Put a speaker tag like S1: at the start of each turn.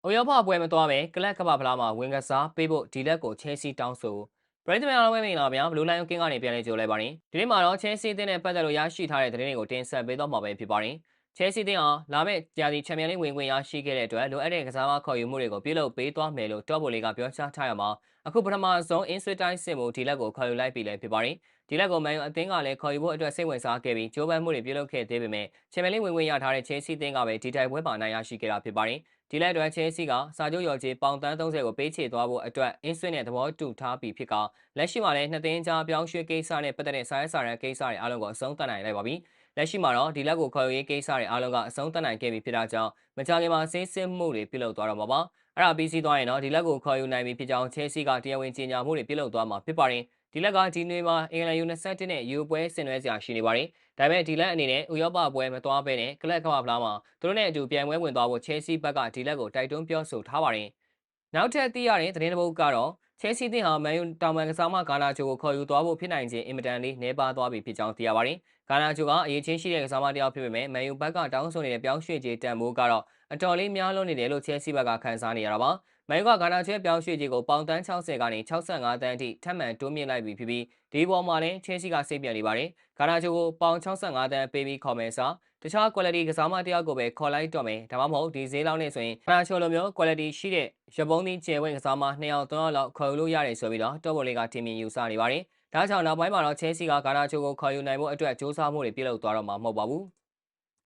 S1: ။အိုရောပပွဲမသွားပဲကလပ်ကပ္ပဖလားမှာဝင်ကစားပေးဖို့ဒီလက်ကိုချဲစီတောင်းဆိုပရိသတ်များအားလုံးပဲမင်္ဂလာပါဗျာဘလူးလိုင်းကင်းကနေပြန်လည်ကြိုလိုက်ပါရင်ဒီနေ့မှာတော့ချဲစီအသင်းနဲ့ပတ်သက်လို့ရရှိထားတဲ့သတင်းတွေကိုတင်ဆက်ပေးတော့မှာပဲဖြစ်ပါတယ်ချဲစီအသင်းဟာလာမယ့်ကြာသီချန်ပီယံလိဝင်ခွင့်ရရှိခဲ့တဲ့အတွက်လိုအပ်တဲ့ကစားမခေါ်ယူမှုတွေကိုပြုလုပ်ပေးသွားမယ်လို့တော့ဘိုလီကပြောကြားထားရမှာအခုပထမဆုံးအင်းဆွေတိုင်းစစ်မှုဒီလက်ကိုခေါ်ယူလိုက်ပြီလည်းဖြစ်ပါတယ် ဒီလက်ကိုမန်ယူအသင်းကလည်းခေါ်ယူဖို့အတွက်စိတ်ဝင်စားခဲ့ပြီးကြိုးပမ်းမှုတွေပြုလုပ်ခဲ့သေးပေမဲ့ချန်ပီယံလိဝင်ခွင့်ရထားတဲ့ချဲစီအသင်းကပဲဒီတိုင်ပွဲမှာနိုင်ရရှိခဲ့တာဖြစ်ပါတယ်ဒီလက်အတွက်ချဲစီကစာချုပ်ရော်ကြီးပေါင်တန်း30ကိုပေးချေသွားဖို့အတွက်အင်းဆွေနဲ့သဘောတူထားပြီးဖြစ်ကလက်ရှိမှာလည်းနှစ်သိန်းကြားပြောင်းရွှေ့ကိစ္စနဲ့ပတ်သက်တဲ့စာရေးစာရန်ကိစ္စတွေအားလုံးကိုအဆုံးသတ်နိုင်လိုက်ပါပြီ။လက်ရှိမှာတော့ဒီလက်ကိုခေါ်ယူရေးကိစ္စတွေအားလုံးကအဆုံးသတ်နိုင်ခဲ့ပြီဖြစ်တာကြောင့်မကြာခင်မှာဆင်းဆင်းမှုတွေပြုလုပ်သွားတော့မှာပါ။အဲ့ဒါပြီးစီးသွားရင်တော့ဒီလက်ကိုခေါ်ယူနိုင်ပြီဖြစ်ကြောင်းချဲစီကတရားဝင်ကြေညာမှုတွေပြုလုပ်သွားမှာဖြစ်ပါတယ်။ ဒီလက်ကဒီနေ့မှာအင်္ဂလန်ယူ21နဲ့ယူပွဲဆင်နွှဲစရာရှိနေပါတယ်။ဒါပေမဲ့ဒီလက်အနေနဲ့ဥရောပပွဲမသွားဘဲနဲ့ကလပ်ကမ္ဘာဖလားမှာသူတို့နဲ့အတူပြိုင်ပွဲဝင်သွားဖို့ချဲစီဘက်ကဒီလက်ကိုတိုက်တွန်းပြောဆိုထားပါတယ်။နောက်ထပ်သိရတဲ့သတင်းတစ်ပုဒ်ကတော့ ချဲစီတင်ဟာမန်ယူတောင်ပန်ကစားမဂါနာချိုကိုခေါ်ယူသွားဖို့ဖြစ်နိုင်ခြင်းအင်မတန်လေးနှဲပါသွားပြီဖြစ်ကြောင်းသိရပါတယ်။ဂါနာချိုကအရေးချင်းရှိတဲ့ကစားမတစ်ယောက်ဖြစ်ပေမဲ့မန်ယူဘက်ကတောင်းဆိုနေတဲ့ပြောင်းရွှေ့ခြင်းတန်ဖိုးကတော့အတော်လေးများလွန်းနေတယ်လို့ချဲစီဘက်ကခန်းစားနေရတာပါ။မန်ယူကဂါနာချဲပြောင်းရွှေ့ခြင်းကိုပေါင်တန်း60ကနေ65တန်းအထိထပ်မံတိုးမြင့်လိုက်ပြီဖြစ်ပြီးဒီပေါ်မှာလည်းချဲစီကစိတ်ပြနေပါတယ်။ဂါနာချိုကိုပေါင်65တန်းပေးပြီးခေါ်မယ်ဆို တခြား quality ကစားမတယောက်ကိုပဲခေါ်လိုက်တော့မယ်ဒါမှမဟုတ်ဒီဈေးလောက်နဲ့ဆိုရင်ဂါနာချိုလိုမျိုး quality ရှိတဲ့ရပုံးသီးကျယ်ဝင့်ကစားမ2ယောက်3ယောက်လောက်ခေါ်လို့ရတယ်ဆိုပြီးတော့တော့ဘော်လေးကတင်မြင်ယူဆနေပါတယ်။ဒါကြောင့်နောက်ပိုင်းမှာတော့ချဲစီကဂါနာချိုကိုခေါ်ယူနိုင်ဖို့အတွက်စ조사မှုတွေပြုလုပ်သွားတော့မှာမဟုတ်ပါဘူး။